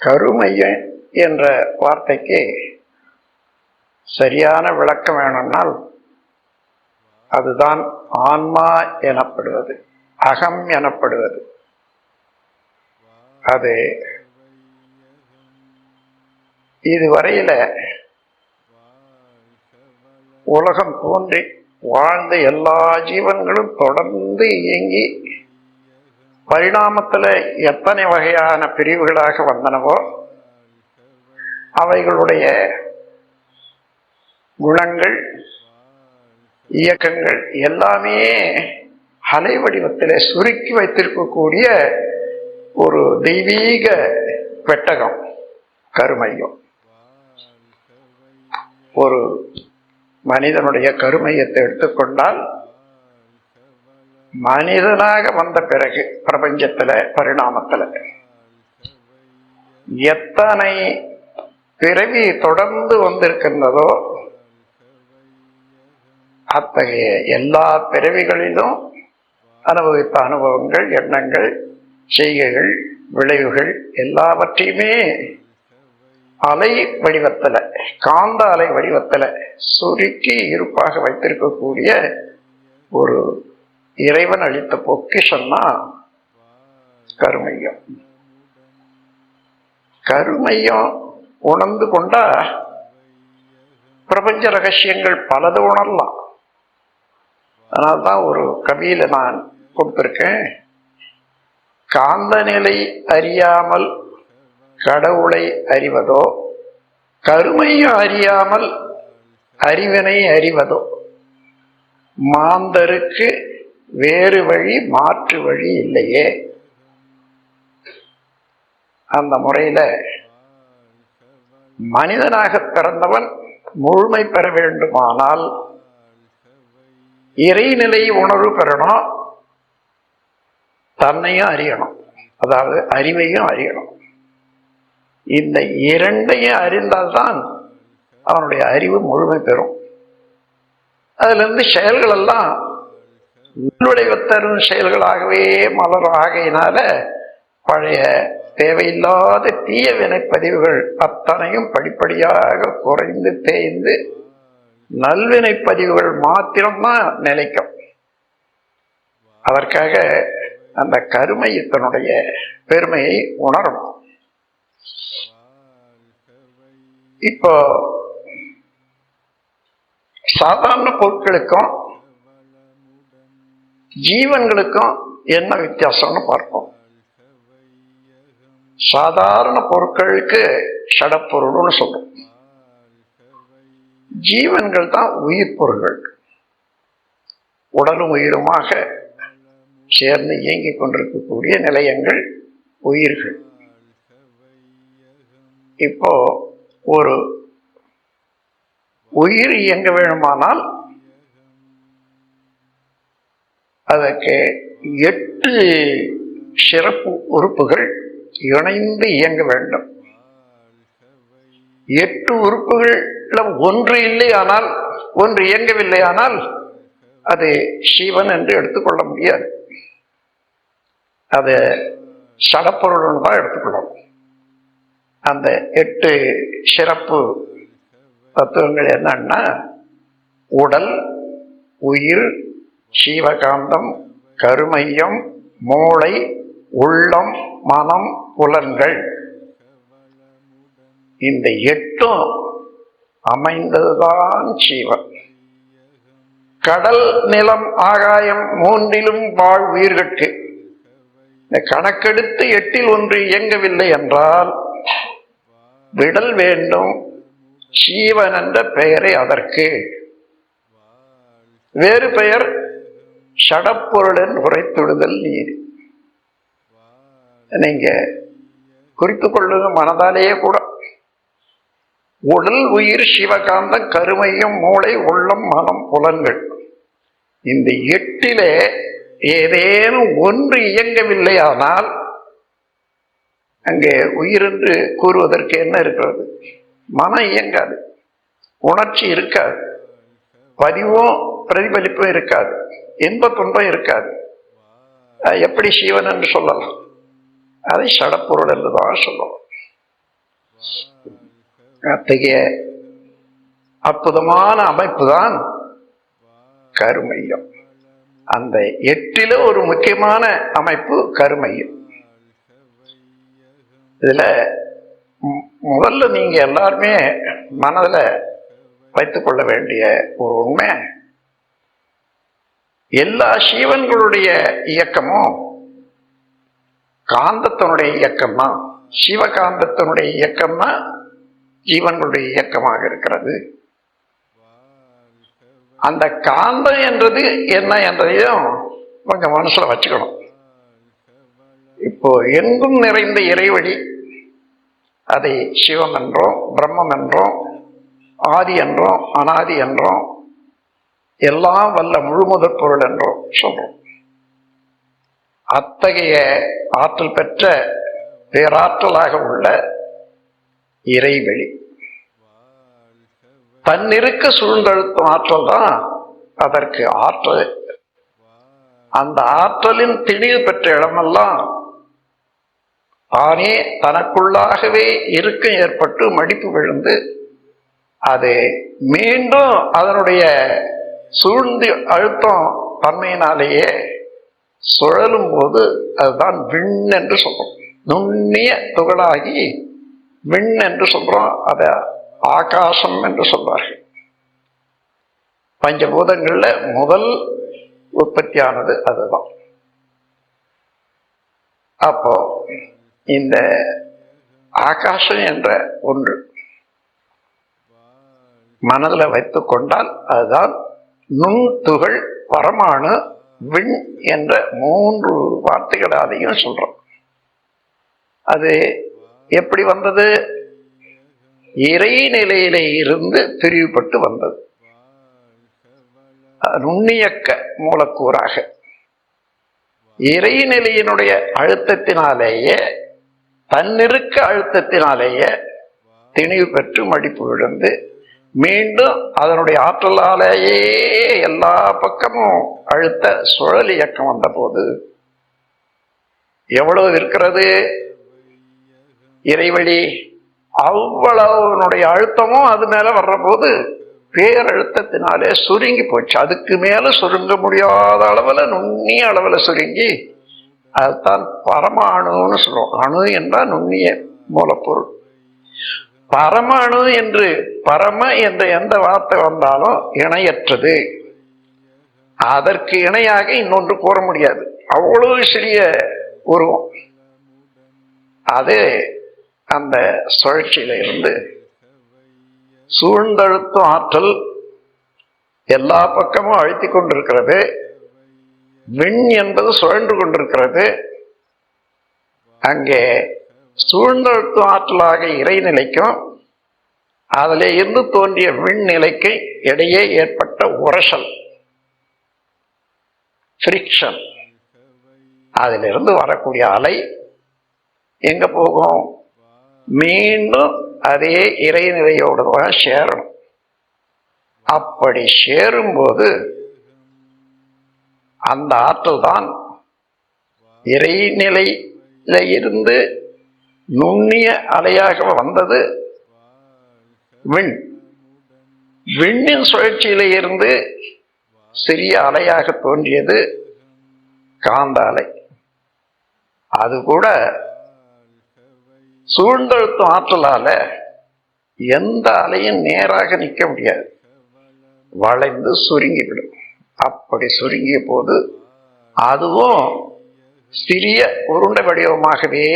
கருமையன் என்ற வார்த்தைக்கு சரியான விளக்கம் வேணும்னால் அதுதான் ஆன்மா எனப்படுவது அகம் எனப்படுவது. அது இதுவரையில உலகம் தோன்றி வாழ்ந்த எல்லா ஜீவன்களும் தொடர்ந்து இயங்கி பரிணாமத்தில் எத்தனை வகையான பிரிவுகளாக வந்தனவோ அவைகளுடைய குணங்கள் இயக்கங்கள் எல்லாமே அலை வடிவத்தில் சுருக்கி வைத்திருக்கக்கூடிய ஒரு தெய்வீக பெட்டகம் கருமையம். ஒரு மனிதனுடைய கருமையத்தை எடுத்துக்கொண்டால் மனிதனாக வந்த பிறகு பிரபஞ்சத்துல பரிணாமத்துல. எத்தனை பிறவி தொடர்ந்து வந்திருக்கின்றதோ அத்தகைய எல்லா பிறவிகளிலும் அனுபவித்த அனுபவங்கள் எண்ணங்கள் செய்கைகள் விளைவுகள் எல்லாவற்றையுமே அலை வடிவத்துல காந்த அலை வடிவத்துல சுருக்கி இருப்பாக வைத்திருக்கக்கூடிய ஒரு இறைவன் அளித்த பொக்கிஷன்னா கருமையம். கருமையம் உணர்ந்து கொண்டா பிரபஞ்ச ரகசியங்கள் பலது உணரலாம். அதனால்தான் ஒரு கவியில நான் கொடுத்திருக்கேன் காந்த நிலை அறியாமல் கடவுளை அறிவதோ கருமையும் அறியாமல் அறிவினை அறிவதோ மாந்தருக்கு வேறு வழி மாற்று வழி இல்லையே. அந்த முறையில மனிதனாக பிறந்தவன் முழுமை பெற வேண்டுமானால் இறைநிலை உணர்வு பெறணும். தன்னையும் அறியணும். அதாவது அறிவையும் அறியணும். இந்த இரண்டையும் அறிந்தால்தான் அவனுடைய அறிவு முழுமை பெறும். அதுல இருந்து செயல்கள் எல்லாம் உள்விளைவு தரும் செயல்களாகவே மலராகையினால ஆகையினால பழைய தேவையில்லாத தீய வினைப்பதிவுகள் அத்தனையும் படிப்படியாக குறைந்து தேய்ந்து நல்வினை பதிவுகள் மாத்திரம்தான் நிலைக்கும். அதற்காக அந்த கருமையத்தினுடைய பெருமையை உணரணும். இப்போ சாதாரண பொருட்களுக்கும் ஜீவன்களுக்கும் என்ன வித்தியாசம்னு பார்ப்போம். சாதாரண பொருட்களுக்கு ஷடப்பொருள்னு சொல்றோம். ஜீவன்கள் தான் உயிர் பொருள்கள். உடலும் உயிருமாக சேர்ந்து இயங்கிக் கொண்டிருக்கக்கூடிய நிலையங்கள் உயிர்கள். இப்போ ஒரு உயிர் இயங்க வேணுமானால் அதற்கு எட்டு சிறப்பு உறுப்புகள் இணைந்து இயங்க வேண்டும். எட்டு உறுப்புகள்ல ஒன்று இல்லையானால் ஒன்று இயங்கவில்லையானால் அது சிவன் என்று எடுத்துக்கொள்ள முடியாது. அது சடப்பொருள் தான் எடுத்துக்கொள்ளணும் அந்த எட்டு சிறப்பு தத்துவங்கள் என்னன்னா உடல் உயிர் சீவகாந்தம் கருமையம் மூளை உள்ளம் மனம் புலன்கள். இந்த எட்டும் அமைந்ததுதான் சீவன். கடல் நிலம் ஆகாயம் மூன்றிலும் வாழ் உயிர்கட்கு. இந்த கணக்கெடுத்து எட்டில் ஒன்று இயங்கவில்லை என்றால் விடல் வேண்டும். சீவன் என்ற பெயரை அதற்கு. வேறு பெயர் சடப்பொருளின் உரைத்துடுதல் நீர். நீங்க குறித்து கொள்ளுங்க மனதாலேயே கூட. உடல் உயிர் சிவகாந்தம் கருமையும் மூளை உள்ளம் மனம் புலன்கள். இந்த எட்டிலே ஏதேனும் ஒன்று இயங்கவில்லையானால் அங்கே உயிர் என்று கூறுவதற்கு என்ன இருக்கிறது? மனம் இயங்காது. உணர்ச்சி இருக்காது. பதிவும் பிரதிபலிப்பும் இருக்காது. இன்ப துன்பம் இருக்காது. எப்படி சிவன் என்று சொல்லலாம். அதை சடப்பொருள் என்றுதான் சொல்லலாம். அத்தகைய அற்புதமான அமைப்பு தான் கருமையம். அந்த எட்டில ஒரு முக்கியமான அமைப்பு கருமையம். இதுல மு- முதல்ல நீங்க எல்லாருமே மனதுல வைத்துக்கொள்ள வேண்டிய ஒரு உண்மை. எல்லா சீவன்களுடைய இயக்கமும் காந்தத்தினுடைய இயக்கமா சிவகாந்தத்தினுடைய இயக்கமா ஜீவன்களுடைய இயக்கமாக இருக்கிறது. அந்த காந்தம் என்றது என்ன என்றதையும் கொஞ்சம் மனசுல வச்சுக்கணும். இப்போ எங்கும் நிறைந்த இறைவழி அதை சிவம் என்றோம் பிரம்மம் என்றோம் ஆதி என்றோம் அனாதி என்றோம் எல்லாம் வல்ல முழுமுதற் பொருள் என்றோம் சொல்றோம். அத்தகைய ஆற்றல் பெற்ற பேராற்றலாக உள்ள இறைவெளி. தன்னிருக்க சூழ்ந்தழுத்தும் ஆற்றல் தான் அதற்கு ஆற்றல். அந்த ஆற்றலின் திணிவு பெற்ற இடமெல்லாம் தானே தனக்குள்ளாகவே இருக்கம் ஏற்பட்டு மடிப்பு விழுந்து அது மீண்டும் அதனுடைய சூழ்ந்து அழுத்தம் தன்மையினாலேயே சுழலும் போது அதுதான் விண் என்று சொல்றோம். நுண்ணிய துகளாகி விண் என்று சொல்றோம். அத ஆகாசம் என்று சொல்வார்கள். பஞ்சபூதங்கள்ல முதல் உற்பத்தியானது அதுதான். அப்போ இந்த ஆகாசம் என்ற ஒன்று மனதில் வைத்து கொண்டால் அதுதான் நுண் துகள் பரமாணு விண் என்ற மூன்று வார்த்தைகளாலையும் சொல்றோம். அது எப்படி வந்தது? இறைநிலையில இருந்து பிரிவுபட்டு வந்தது. நுண்ணியக்க மூலக்கூறாக. இறைநிலையினுடைய அழுத்தத்தினாலேயே தன்னிருக்க அழுத்தத்தினாலேயே திணிவு பெற்று மடிப்பு விழுந்து மீண்டும் அதனுடைய ஆற்றலாலேயே எல்லா பக்கமும் அழுத்த சுழல் இயக்கம் வந்தபோது எவ்வளவு இருக்கிறது? இறைவழி அவ்வளவுனுடைய அழுத்தமும் அது மேல வர்ற போது பேரழுத்தத்தினாலே சுருங்கி போச்சு. அதுக்கு மேல சுருங்க முடியாத அளவில் நுண்ணிய அளவில் சுருங்கி அதுதான் பரமாணுன்னு சொல்லுவோம். அணு என்றால் நுண்ணிய மூலப்பொருள். பரமாணு என்று பரம என்ற எந்த வார்த்தை வந்தாலும் இணையற்றது. அதற்கு இணையாக இன்னொன்று கூற முடியாது. அவ்வளவு சிறிய உருவம். அது அந்த சுழற்சியில இருந்து சூழ்ந்தழுத்தும் ஆற்றல் எல்லா பக்கமும் அழுத்தி கொண்டிருக்கிறது. விண் என்பது சுழன்று கொண்டிருக்கிறது. அங்கே சூழ்ந்தழுத்தும் ஆற்றலாக இறைநிலைக்கும் அதில் இருந்து தோன்றிய விண்நிலைக்கு இடையே ஏற்பட்ட உரசல் ஃப்ரிக்ஷன் அதிலிருந்து வரக்கூடிய அலை எங்க போகும்? மீண்டும் அதே இறைநிலையோடு தான் சேரணும். அப்படி சேரும்போது அந்த ஆற்றல் தான் இறைநிலையில இருந்து நுண்ணிய அலையாக வந்தது. விண். விண்ணின் சுழற்சியிலிருந்து சிறிய அலையாக தோன்றியது காந்த அலை. அது கூட சூழ்ந்தழுத்தும் ஆற்றலால எந்த அலையும் நேராக நிற்க முடியாது. வளைந்து சுருங்கிவிடும். அப்படி சுருங்கிய போது அதுவும் சிறிய உருண்ட வடிவமாகவே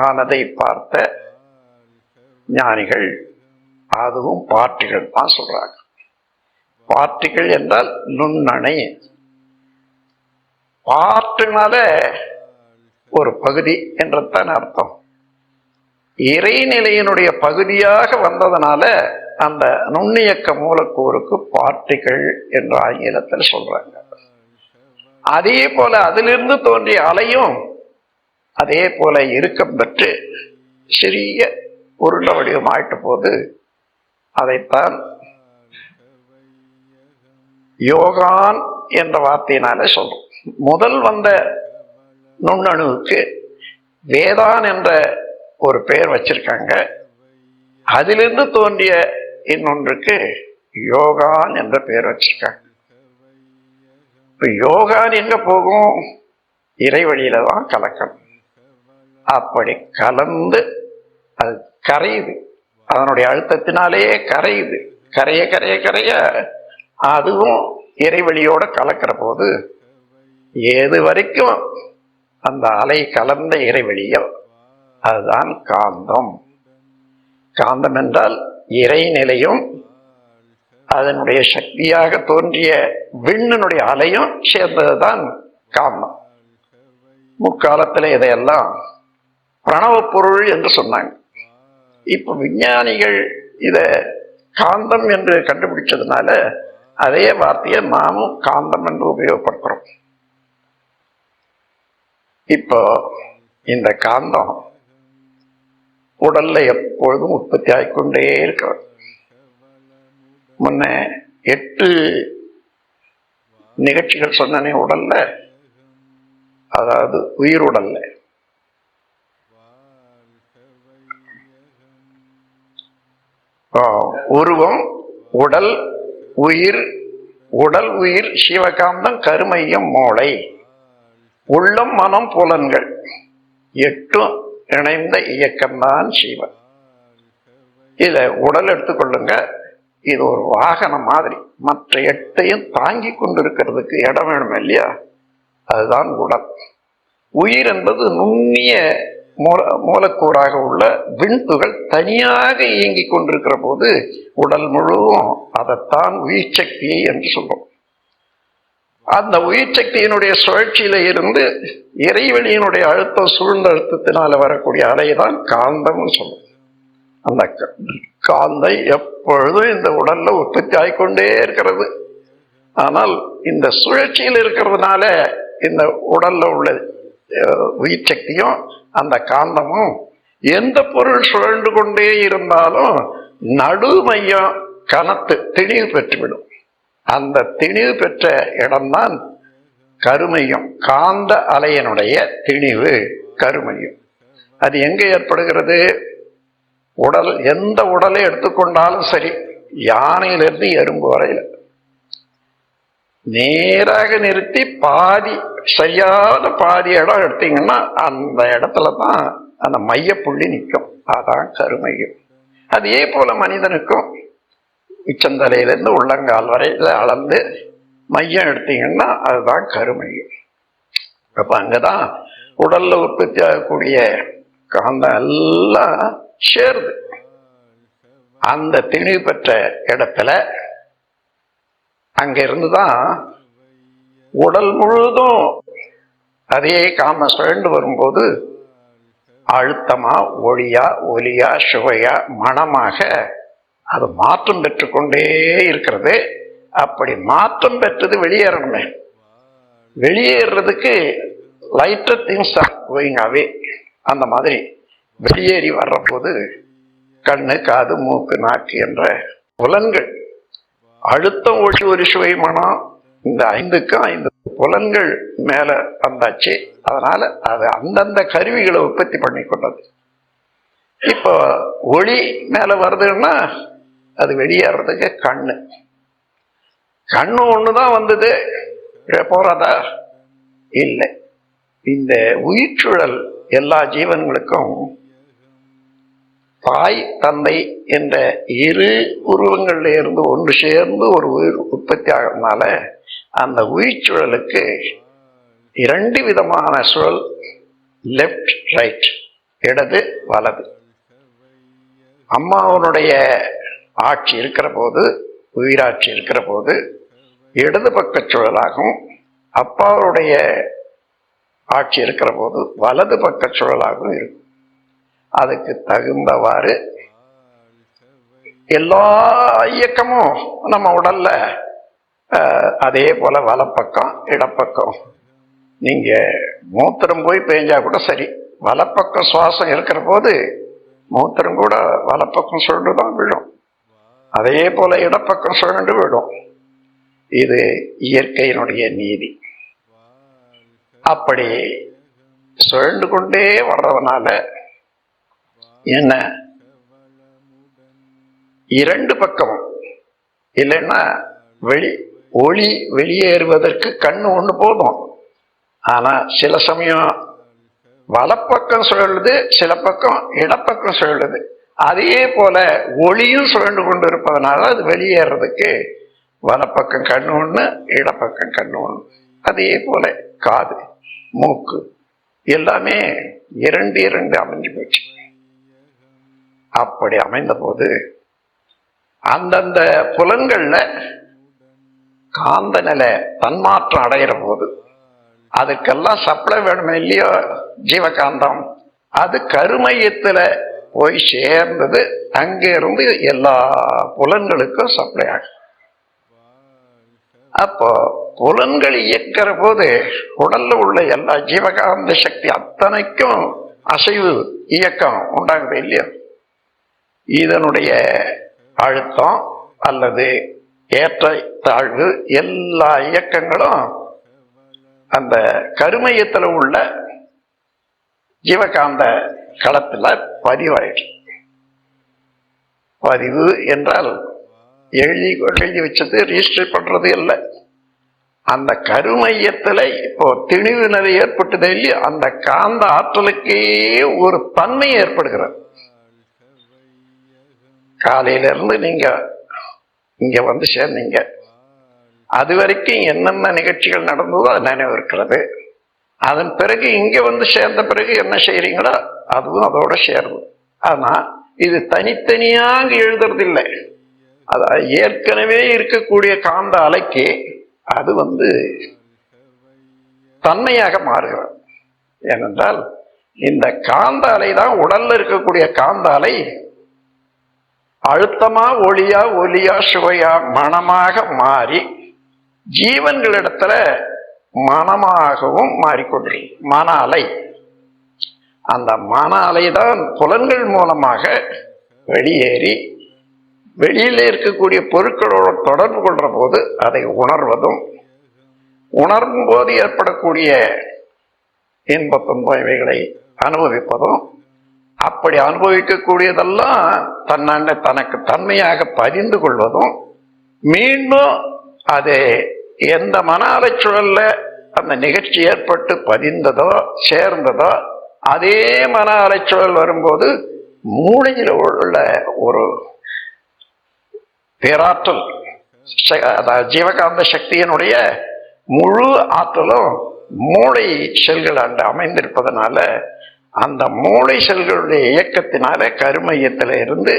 ஆனதை பார்த்த ஞானிகள் அதுவும் பார்ட்டிகள் தான் சொல்றாங்க. பார்ட்டிகள் என்றால் நுண்ணணை. பார்ட்டுனால ஒரு பகுதி என்றதான் அர்த்தம். இறைநிலையினுடைய பகுதியாக வந்ததுனால அந்த நுண்ணியக்க மூலக்கூறுக்கு பார்ட்டிகள் என்ற ஆங்கிலத்தில் சொல்றாங்க. அதே போல அதிலிருந்து தோன்றிய அலையும் அதே போல இருக்கம் பெற்று சிறிய உருண்ட வடிவமாயிட்ட போது அதைத்தான் யோகான் என்ற வார்த்தையினாலே சொல்றோம் முதல் வந்த நுண்ணணுவுக்கு வேதான் என்ற ஒரு பெயர் வச்சிருக்காங்க. அதிலிருந்து தோன்றிய இன்னொன்றுக்கு யோகான் என்ற பெயர் வச்சிருக்காங்க. இப்போ யோகான் எங்கே போகும்? இறைவழியில தான் கலக்கணும். அப்படி கலந்து அது கரையுது. அதனுடைய அழுத்தத்தினாலேயே கரையுது. கரைய கரைய கரைய. அதுவும் இறைவழியோட கலக்கிற போது ஏது வரைக்கும் அந்த அலை கலந்த இறைவழியோ அதுதான் காந்தம். காந்தம் என்றால் இறைநிலையும் அதனுடைய சக்தியாக தோன்றிய விண்ணனுடைய அலையும் சேர்ந்ததுதான் காந்தம் முக்காலத்தில் இதையெல்லாம் பிரணவ பொருள் என்று சொன்னாங்க. இப்ப விஞ்ஞானிகள் இத காந்தம் என்று கண்டுபிடிச்சதுனால அதே வார்த்தையை நாமும் காந்தம் என்று உபயோகப்படுத்துறோம். இப்போ இந்த காந்தம் உடல்ல எப்பொழுதும் உற்பத்தி ஆகிக்கொண்டே இருக்கிறது. முன்ன எட்டு நிகழ்ச்சிகள் சொன்னனே உடல்ல அதாவது உயிர் உடல்ல. உருவம் உடல் உயிர் உடல் உயிர் சிவகாந்தம் கருமையம் மூளை. உள்ளம் மனம் புலன்கள். எட்டும் இணைந்த இயக்கம்தான் சிவன். இதை உடல் எடுத்துக்கொள்ளுங்க. இது ஒரு வாகனம் மாதிரி. மற்ற எட்டையும் தாங்கி கொண்டிருக்கிறதுக்கு இடம் வேணும் இல்லையா? அதுதான் உடல் உயிர் என்பது நுண்ணிய மூல மூலக்கூறாக உள்ள விண்துகள் தனியாக இயங்கி கொண்டிருக்கிற போது உடல் முழுவதும் அதைத்தான் உயிர் சக்தி என்று சொல்றோம். அந்த உயிர் சக்தியினுடைய சுழற்சியில இருந்து இறைவெளியினுடைய அழுத்தம் சூழ்ந்த அழுத்தத்தினால வரக்கூடிய அலைதான் காந்தம்னு சொல்லும் அந்த காந்தை எப்பொழுதும் இந்த உடல்ல உற்பத்தி ஆகிக்கொண்டே இருக்கிறது. ஆனால் இந்த சுழற்சியில் இருக்கிறதுனால இந்த உடல்ல உள்ள உயிர் சக்தியும் அந்த காந்தமும் எந்த பொருள் சுழன்று கொண்டே இருந்தாலும் நடு மையம் கனத்து திணிவு பெற்றுவிடும். அந்த திணிவு பெற்ற இடம்தான் கருமையம் காந்த அலையனுடைய திணிவு கருமையம். அது எங்க ஏற்படுகிறது? உடல் எந்த உடலை எடுத்துக்கொண்டாலும் சரி யானையிலிருந்து எறும்பு வரையில. நேராக நிறுத்தி பாதி செய்யாத பாதி இடம் எடுத்தீங்கன்னா அந்த இடத்துல தான் அந்த மையப்புள்ளி நிற்கும். அதான் கருமையம். அதே போல மனிதனுக்கும் உச்சந்தலையிலேருந்து உள்ளங்கால் வரையில் அளந்து மையம் எடுத்தீங்கன்னா அதுதான் கருமையம். அங்கே தான் உடலில் உற்பத்தி ஆகக்கூடிய காந்தம் எல்லாம் சேருது அந்த திணிவு பெற்ற இடத்துல அங்க இருந்துதான் உடல் முழுதும் அதே காம சுழண்டு வரும்போது அழுத்தமா ஒளியா ஒலியா சுவையா மனமாக அது மாற்றம் பெற்றுக்கொண்டே இருக்கிறது. அப்படி மாற்றம் பெற்றது வெளியேறணுமே. வெளியேறதுக்கு lighter things are going away அந்த மாதிரி வெளியேறி வர்றபோது கண்ணு காது மூக்கு நாக்கு என்ற புலன்கள். அழுத்தம் ஒளி ஒரு சுவை மனம். இந்த ஐந்துக்கும் ஐந்து புலன்கள் மேல வந்தாச்சு. அதனால அது அந்தந்த கருவிகளை உற்பத்தி பண்ணி கொண்டது. இப்போ ஒளி மேல வருதுன்னா அது வெளியேறதுக்கு கண்ணு. கண்ணு தான் வந்தது. போறதா? இல்லை. இந்த உயிர்ச்சுழல் எல்லா ஜீவன்களுக்கும் தாய் தந்தை என்ற இரு உருவங்கள்ல இருந்து ஒன்று சேர்ந்து ஒரு உயிர் உற்பத்தி ஆகிறதுனால அந்த உயிர் சுழலுக்கு இரண்டு விதமான சுழல் லெஃப்ட் ரைட் இடது வலது. அம்மாவனுடைய ஆட்சி இருக்கிற போது உயிராட்சி இருக்கிற போது இடது பக்க சுழலாகவும் அப்பாவுடைய ஆட்சி இருக்கிற போது வலது பக்க சுழலாகவும் இருக்கும். அதுக்கு தகுந்தவாறு எல்லா இயக்கமும் நம்ம உடல்ல அதே போல வலப்பக்கம் இடப்பக்கம். நீங்க மூத்திரம் போய் பேஞ்சா கூட சரி. வலப்பக்கம் சுவாசம் இருக்கிற போது மூத்திரம் கூட வலப்பக்கம் சுழண்டு தான் விழும். அதே போல இடப்பக்கம் சுழண்டு விடும். இது இயற்கையினுடைய நீதி. அப்படி சுழண்டு கொண்டே வர்றதுனால என்ன? இரண்டு பக்கமும். இல்லைன்னா வெளி ஒளி வெளியேறுவதற்கு கண்ணு ஒன்று போதும். ஆனால் சில சமயம் வலப்பக்கம் சுழலுது சில பக்கம் இடப்பக்கம் சுழலுது. அதே போல ஒளியும் சுழண்டு கொண்டு இருப்பதனால அது வெளியேறதுக்கு வலப்பக்கம் கண்ணு ஒன்று இடப்பக்கம் கண்ணு ஒன்று அதே போல காது மூக்கு எல்லாமே இரண்டு இரண்டு அமைஞ்சு போச்சு. அப்படி அமைந்த போது அந்தந்த புலன்கள்ல காந்த நிலை தன்மாற்றம் அடைகிற போது அதுக்கெல்லாம் சப்ளை வேணுமே இல்லையோ? ஜீவகாந்தம். அது கருமையத்துல போய் சேர்ந்தது அங்கிருந்து எல்லா புலன்களுக்கும் சப்ளை ஆகும் அப்போ புலன்கள் இயக்கிற போது உடல்ல உள்ள எல்லா ஜீவகாந்த சக்தி அத்தனைக்கும் அசைவு இயக்கம் உண்டாகுது இல்லையா? இதனுடைய அழுத்தம் அல்லது ஏற்ற தாழ்வு எல்லா இயக்கங்களும் அந்த கருமையத்துல உள்ள ஜீவகாந்த களத்துல பதிவாயிடுச்சு. பதிவு என்றால் எழுதி எழுதி வச்சது ரிஜிஸ்டர் பண்றது இல்லை. அந்த கருமையத்துல இப்போ திணிவு நிலை ஏற்பட்டது இல்லையோ? அந்த காந்த ஆற்றலுக்கே ஒரு தன்மை ஏற்படுகிறது. காலையில இருந்து நீங்க இங்க வந்து சேர்ந்தீங்க. அது வரைக்கும் என்னென்ன நிகழ்ச்சிகள் நடந்ததோ அது நினைவு இருக்கிறது அதன் பிறகு இங்க வந்து சேர்ந்த பிறகு என்ன செய்யறீங்களோ அதுவும் அதோட சேருது ஆனா இது தனித்தனியாக எழுதுறதில்லை. அதான் அதாவது ஏற்கனவே இருக்கக்கூடிய காந்த அலைக்கு அது வந்து தன்மையாக மாறுகிறது. ஏனென்றால் இந்த காந்த அலை தான் உடல்ல இருக்கக்கூடிய காந்த அலை. அழுத்தமா ஒளியா ஒலியா சுவையா மனமாக மாறி ஜீவன்களிடத்துல மனமாகவும் மாறிக்கொண்டிருக்கு மன அலை. அந்த மன அலை தான் புலன்கள் மூலமாக வெளியேறி வெளியில் இருக்கக்கூடிய பொருட்களோட தொடர்பு கொள்கிற போது அதை உணர்வதும் உணரும் போது ஏற்படக்கூடிய இன்ப துன்பம் இவைகளை அனுபவிப்பதும் அப்படி அனுபவிக்கக்கூடியதெல்லாம் தன்னாண்ட தனக்கு தன்மையாக பதிந்து கொள்வதும் மீண்டும் அது எந்த மன அலைச்சூழல்ல அந்த நிகழ்ச்சி ஏற்பட்டு பதிந்ததோ சேர்ந்ததோ அதே மன அலைச்சூழல் வரும்போது மூளையில் உள்ள ஒரு பேராற்றல் ச- அதாவது ஜீவகாந்த சக்தியினுடைய முழு ஆற்றலும் மூளை செல்கள் அண்டு அமைந்திருப்பதனால அந்த மூளை செல்களுடைய இயக்கத்தினால கருமையத்தில் இருந்து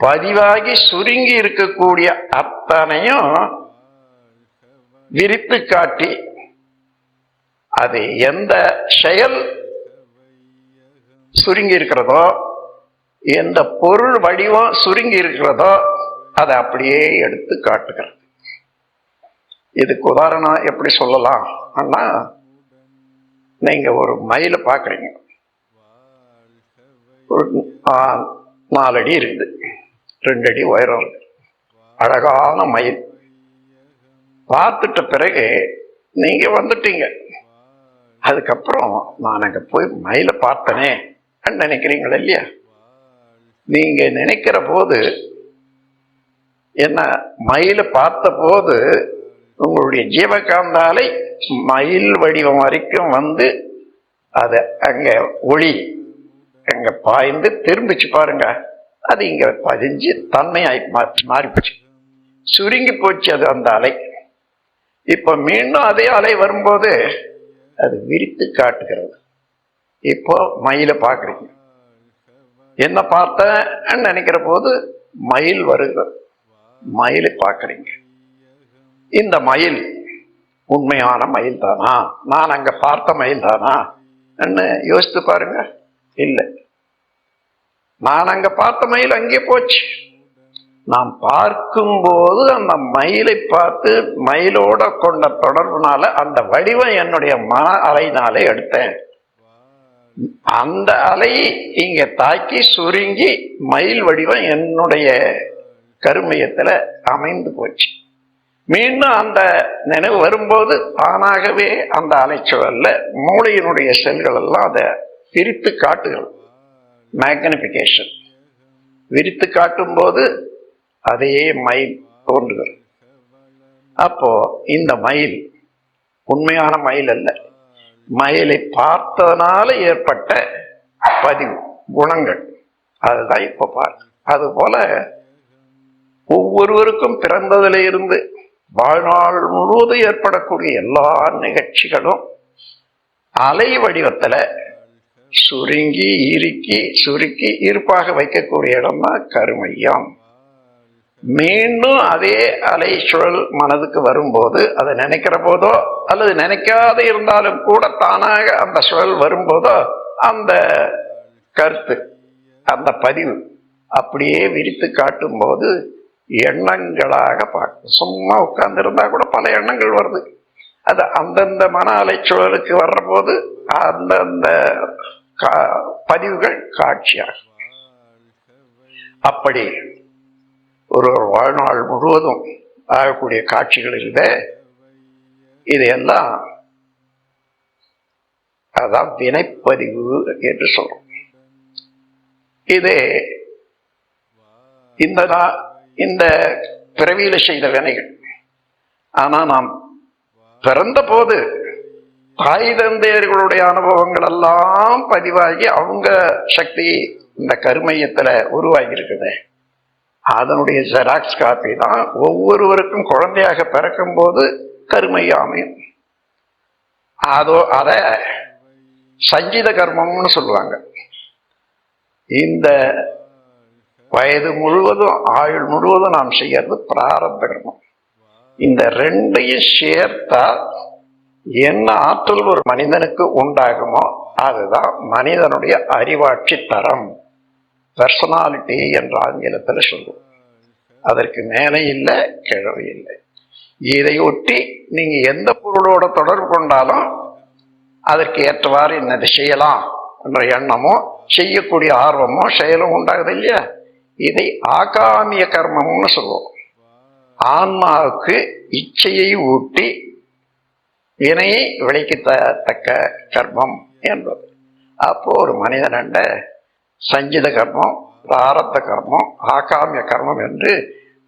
பதிவாகி சுருங்கி இருக்கக்கூடிய அத்தனையும் விரித்து காட்டி அது எந்த செயல் சுருங்கி இருக்கிறதோ எந்த பொருள் வடிவம் சுருங்கி இருக்கிறதோ அதை அப்படியே எடுத்து காட்டுகிறது இதுக்கு உதாரணம் எப்படி சொல்லலாம்? ஆனால் நீங்க ஒரு மயிலை பார்க்குறீங்க ஒரு நாலு அடி இருக்குது. ரெண்டு அடி உயரம் அழகான மயில். பார்த்துட்ட பிறகு நீங்க வந்துட்டீங்க. அதுக்கப்புறம் நான் அங்க போய் மயிலை பார்த்தனே. நினைக்கிறீங்களா இல்லையா? நீங்க நினைக்கிற போது என்ன மயிலை பார்த்தபோது உங்களுடைய ஜீவகாந்தாலை மயில் வடிவம் வரைக்கும் வந்து அது அங்கே ஒளி அங்கே பாய்ந்து திரும்பிச்சு பாருங்க. அது இங்கே பதிஞ்சு தன்மையாய் மாறிப்போச்சு. சுருங்கி போச்சு அது அந்த அலை. இப்போ மீண்டும் அதே அலை வரும்போது அது விரித்து காட்டுகிறது. இப்போ மயிலை பார்க்குறீங்க. என்ன பார்த்தேன்னு நினைக்கிற போது மயில் வருகிறது. மயிலை பார்க்குறீங்க. இந்த மயில் உண்மையான மயில் தானா? நான் அங்கே பார்த்த மயில் தானா? யோசித்து பாருங்க. இல்லை. நான் அங்கே பார்த்த மயில் அங்கே போச்சு. நாம் பார்க்கும்போது அந்த மயிலை பார்த்து மயிலோட கொண்ட தொடர்புனால அந்த வடிவம் என்னுடைய மன அலைனாலே எடுத்தேன். அந்த அலை இங்க தாக்கி சுருங்கி மயில் வடிவம் என்னுடைய கருமையத்தில் அமைந்து போச்சு. மீண்டும் அந்த நினைவு வரும்போது தானாகவே அந்த அலைச்சூழல்ல மூளையினுடைய செல்கள் எல்லாம் அதை பிரித்து காட்டுகள் மேக்னிபிகேஷன் விரித்து காட்டும் போது அதே மயில் தோன்றுகிறது. அப்போ இந்த மயில் உண்மையான மயில் அல்ல. மயிலை பார்த்ததனால ஏற்பட்ட பதிவு குணங்கள். அதுதான் இப்போ பார்க்க அதுபோல ஒவ்வொருவருக்கும் பிறந்ததிலிருந்து வாழ்நாள் முழுவதும் ஏற்படக்கூடிய எல்லா நிகழ்ச்சிகளும் அலை வடிவத்தில் சுருங்கி இறுக்கி சுருக்கி இருப்பாக வைக்கக்கூடிய இடம் தான் கருமையம். மீண்டும் அதே அலை சுழல் மனதுக்கு வரும்போது அதை நினைக்கிற போதோ அல்லது நினைக்காத இருந்தாலும் கூட தானாக அந்த சுழல் வரும்போதோ அந்த கருத்து அந்த பதிவு அப்படியே விரித்து காட்டும் போது எண்ணங்களாக பார்க்கும் சும்மா உட்கார்ந்து இருந்தா கூட பல எண்ணங்கள் வருது. அது அந்தந்த மன அலைச்சூழலுக்கு வர்ற போது அந்தந்த கா- பதிவுகள் காட்சியாகும். அப்படி ஒரு வாழ்நாள் முழுவதும் ஆகக்கூடிய காட்சிகள் இல்லை இதையெல்லாம் அதான் வினைப்பதிவு என்று சொல்றோம். இது இந்த இந்த பிறவியில செய்த வினைகள். ஆனா நாம் பிறந்த போது தாய் தந்தையர்களுடைய அனுபவங்கள் எல்லாம் பதிவாகி அவங்க சக்தி இந்த கருமையத்துல உருவாகி இருக்குது அதனுடைய ஜெராக்ஸ் காப்பி தான் ஒவ்வொருவருக்கும் குழந்தையாக பிறக்கும் போது கருமையா அமையும். அதோ அத சஞ்சித கர்மம்னு சொல்லுவாங்க. இந்த வயது முழுவதும் ஆயுள் முழுவதும் நாம் செய்யறது பிராரப்த கர்மம். இந்த ரெண்டையும் சேர்த்தா என்ன ஆற்றல் ஒரு மனிதனுக்கு உண்டாகுமோ அதுதான் மனிதனுடைய அறிவாட்சி தரம். பர்சனாலிட்டி என்ற ஆங்கிலத்தில் சொல்லுவோம் அதற்கு மேலே இல்லை கிழவு இல்லை. இதை ஒட்டி நீங்க எந்த பொருளோட தொடர்பு கொண்டாலும் அதற்கு ஏற்றவாறு என்னது செய்யலாம் என்ற எண்ணமோ செய்யக்கூடிய ஆர்வமோ செயலும் உண்டாகுது இல்லையா? இதை ஆகாமிய கர்மம்னு சொல்லுவோம் ஆன்மாவுக்கு இச்சையை ஊட்டி வினையை விளைக்கத்தக்க கர்மம் என்பது. அப்போ ஒரு மனிதனண்ட சஞ்சித கர்மம் பிராரத்த கர்மம் ஆகாமிய கர்மம் என்று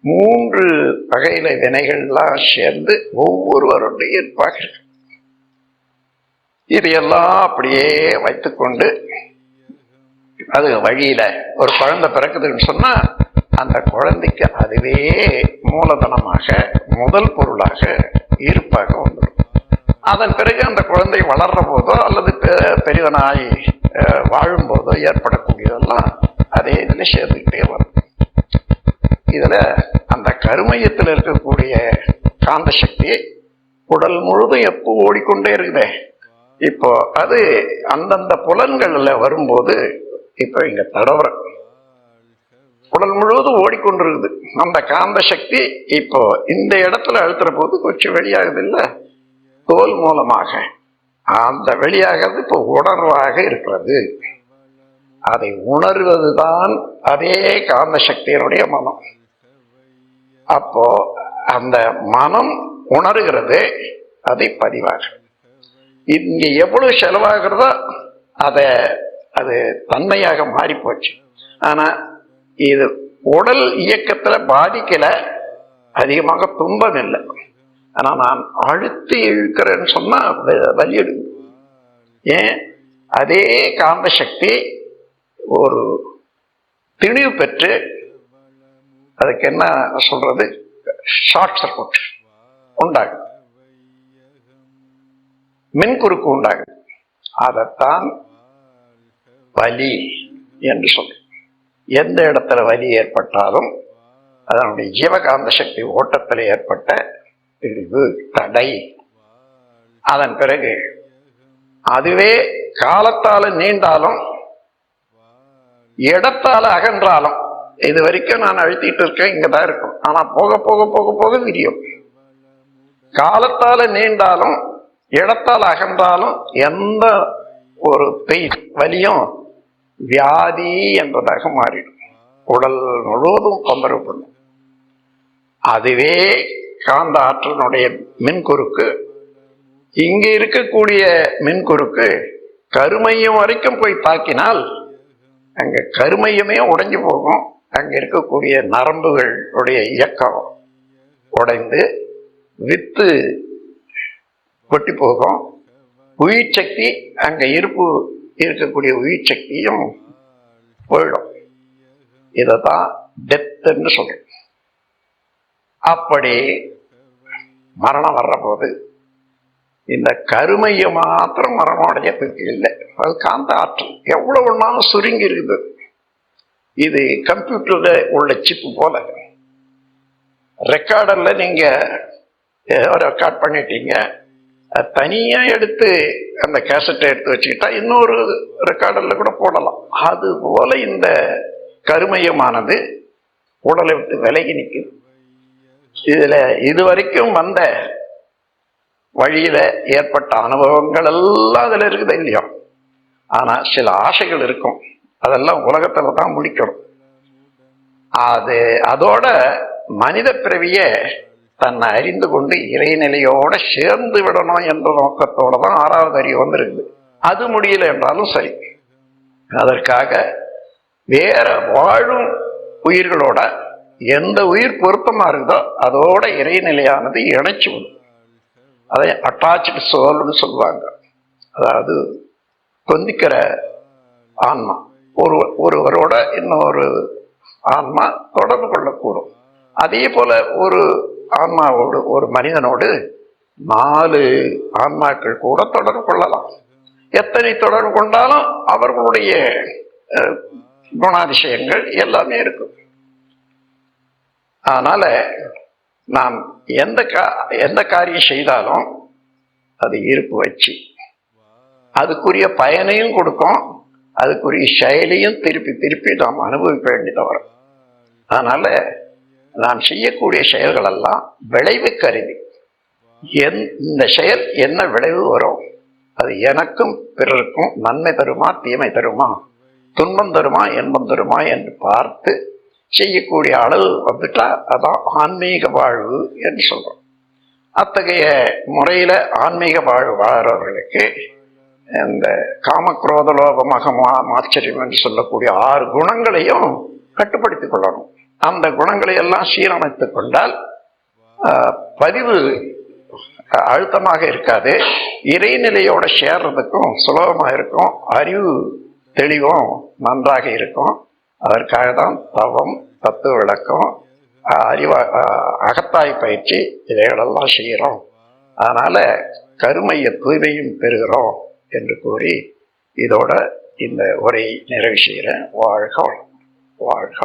மூன்று வகையில வினைகள்லாம் சேர்ந்து ஒவ்வொருவருடைய இருப்பாக இருக்கு இதையெல்லாம் அப்படியே வைத்துக்கொண்டு அது வழியில ஒரு குழந்தை பிறக்குதுன்னு சொன்னா அந்த குழந்தைக்கு அதுவே மூலதனமாக முதல் பொருளாக ஈர்ப்பாக வந்துடும். அதன் பிறகு அந்த குழந்தை வளர்ற போதோ அல்லது பெ- பெரியவனாய் வாழும் போதோ ஏற்படக்கூடியதெல்லாம் அதே இதில் சேர்ந்துக்கிட்டே வரும். இதுல அந்த கருமையத்தில் இருக்கக்கூடிய காந்த சக்தி உடல் முழுதும் எப்போ ஓடிக்கொண்டே இருக்குதே. இப்போ அது அந்தந்த புலன்களில் வரும்போது இப்போ இங்கே தடவுற உடல் முழுவதும் ஓடிக்கொண்டிருக்குது. அந்த காந்த சக்தி இப்போ இந்த இடத்துல அழுத்துற போது கொஞ்சம் வெளியாகுது இல்லை தோல் மூலமாக. அந்த வெளியாகிறது இப்போ உணர்வாக இருக்கிறது. அதை உணர்வதுதான் அதே காந்த சக்தியினுடைய மனம். அப்போ அந்த மனம் உணர்கிறது அதை பதிவாக. இங்கே எவ்வளவு செலவாகிறதோ அதை அது தன்மையாக மாறி போச்சு ஆனா இது உடல் இயக்கத்துல பாதிக்கல அதிகமாக துன்பம் இல்லை ஆனா நான் அழுத்தி இழுக்கிறேன்னு சொன்னா வ- வலி ஏன்? அதே காந்த சக்தி ஒரு திணிவு பெற்று அதுக்கு என்ன சொல்றது? ஷார்ட் சர்க்யூட் மின் மின்குறுக்கு உண்டாகும் அதைத்தான் வலி என்று சொல்லி. எந்த இடத்துல வலி ஏற்பட்டாலும் அதனுடைய ஜீவகாந்த சக்தி ஓட்டத்தில் ஏற்பட்ட பிரிவு தடை. அதன் பிறகு அதுவே காலத்தால் நீண்டாலும் இடத்தால் அகன்றாலும் இது வரைக்கும் நான் அழுத்திட்டு இருக்கேன் இங்கே தான் இருக்கும். ஆனால் போக போக போக போக விரியும். காலத்தால் நீண்டாலும் இடத்தால் அகன்றாலும் எந்த ஒரு பெய் வலியும் வியாதி என்பதாக மாறிடும். உடல் முழுவதும் தொந்தரவு பண்ணும். அதுவே காந்த ஆற்றலினுடைய மின்குறுக்கு. இங்கே இருக்கக்கூடிய மின்குறுக்கு கருமையம் வரைக்கும் போய் தாக்கினால் அங்கே கருமையமே உடைஞ்சு போகும். அங்கே இருக்கக்கூடிய நரம்புகளுடைய இயக்கம் உடைந்து வித்து கொட்டி போகும். உயிர் சக்தி அங்கே இருப்பு இருக்கக்கூடிய உயிர் சக்தியும் போயிடும். இதைத்தான் டெத்துன்னு சொல்றோம். அப்படி மரணம் வர்ற போது இந்த கருமையை மாத்திரம் மரணம் அடையத்துக்கு இல்லை. அது காந்த ஆற்றல். எவ்வளவு ஒன்றாலும் சுருங்கி இருக்குது. இது கம்ப்யூட்டர்ல உள்ள சிப்பு போல. ரெக்கார்டில் நீங்கள் ஏதோ ரெக்கார்ட் பண்ணிட்டீங்க. தனியாக எடுத்து அந்த கேசட்டை எடுத்து வச்சுக்கிட்டா இன்னொரு ரெக்கார்டில் கூட போடலாம். அது போல இந்த கருமையமானது உடலை விட்டு விலகி நிற்குது இது இதுவரைக்கும் வந்த வழியில் ஏற்பட்ட அனுபவங்கள் எல்லாம் அதில் இருக்குது இல்லையோ? ஆனால் சில ஆசைகள் இருக்கும். அதெல்லாம் உலகத்தில் தான் முடிக்கணும். அது அதோட மனித பிறவியை தன்னை அறிந்து கொண்டு இறைநிலையோட சேர்ந்து விடணும் என்ற நோக்கத்தோட தான் ஆறாவது அறிவு வந்திருக்குது. அது முடியல என்றாலும் சரி. அதற்காக வேற வாழும் உயிர்களோட எந்த உயிர் பொருத்தமா இருக்குதோ அதோட இறைநிலையானது இணைச்சு விடும். அதை அட்டாச்சு சோல்னு சொல்லுவாங்க. அதாவது கொந்திக்கிற ஆன்மா. ஒரு ஒருவரோட இன்னொரு ஆன்மா தொடர்பு கொள்ளக்கூடும். அதே போல ஒரு ஆன்மாவோடு ஒரு மனிதனோடு நாலு ஆன்மாக்கள் கூட தொடர்பு கொள்ளலாம். எத்தனை தொடர்பு கொண்டாலும் அவர்களுடைய குணாதிசயங்கள் எல்லாமே இருக்கும். அதனால நாம் எந்த கா எந்த காரியம் செய்தாலும் அது இருப்பு வச்சு அதுக்குரிய பயனையும் கொடுக்கும் அதுக்குரிய செயலையும் திருப்பி திருப்பி நாம் அனுபவிக்க வேண்டியது வரும். அதனால நான் செய்யக்கூடிய செயல்களெல்லாம் விளைவு கருவி. என் இந்த செயல் என்ன விளைவு வரும்? அது எனக்கும் பிறருக்கும் நன்மை தருமா தீமை தருமா? துன்பம் தருமா இன்பம் தருமா என்று பார்த்து செய்யக்கூடிய அளவு வந்துட்டா அதான் ஆன்மீக வாழ்வு என்று சொல்கிறோம் அத்தகைய முறையில் ஆன்மீக வாழ்வு வாழ்கிறவர்களுக்கு இந்த காமக்ரோத லோபமாக மகமா ஆச்சரியம் என்று சொல்லக்கூடிய ஆறு குணங்களையும் கட்டுப்படுத்திக் கொள்ளணும். அந்த குணங்களை எல்லாம் சீரமைத்து கொண்டால் பதிவு அழுத்தமாக இருக்காது. இறைநிலையோட சேர்றதுக்கும் சுலபமாக இருக்கும். அறிவு தெளிவும் நன்றாக இருக்கும். அதற்காக தான் தவம் தத்துவ விளக்கம் அறிவா அகத்தாய் பயிற்சி இதைகளெல்லாம் செய்கிறோம். அதனால் கருமைய தூய்மையும் பெறுகிறோம் என்று கூறி இதோட இந்த உரை நிறைவு செய்கிறேன். வாழ்க வளம். வாழ்க